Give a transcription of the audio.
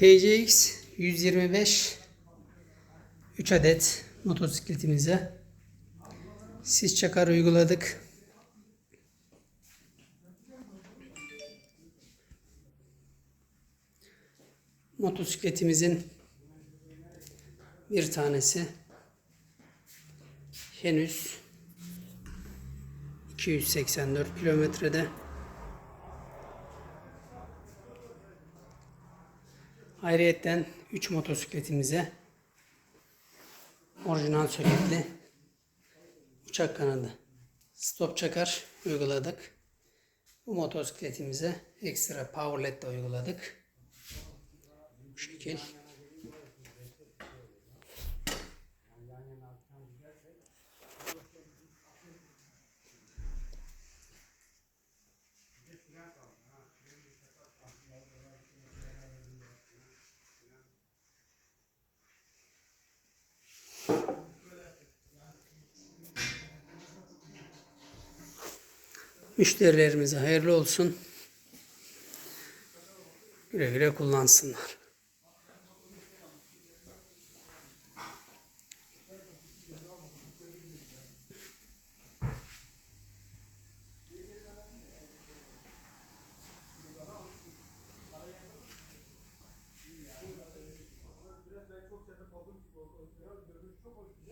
PCX 125 3 adet motosikletimize sis çakar uyguladık. Motosikletimizin bir tanesi henüz 284 kilometrede. Ayrıyetten 3 motosikletimize orijinal soketli uçak kanadı stop çakar uyguladık. Bu motosikletimize ekstra power led de uyguladık. Bu şekil. Müşterilerimize hayırlı olsun. Güle güle kullansınlar. çok hoş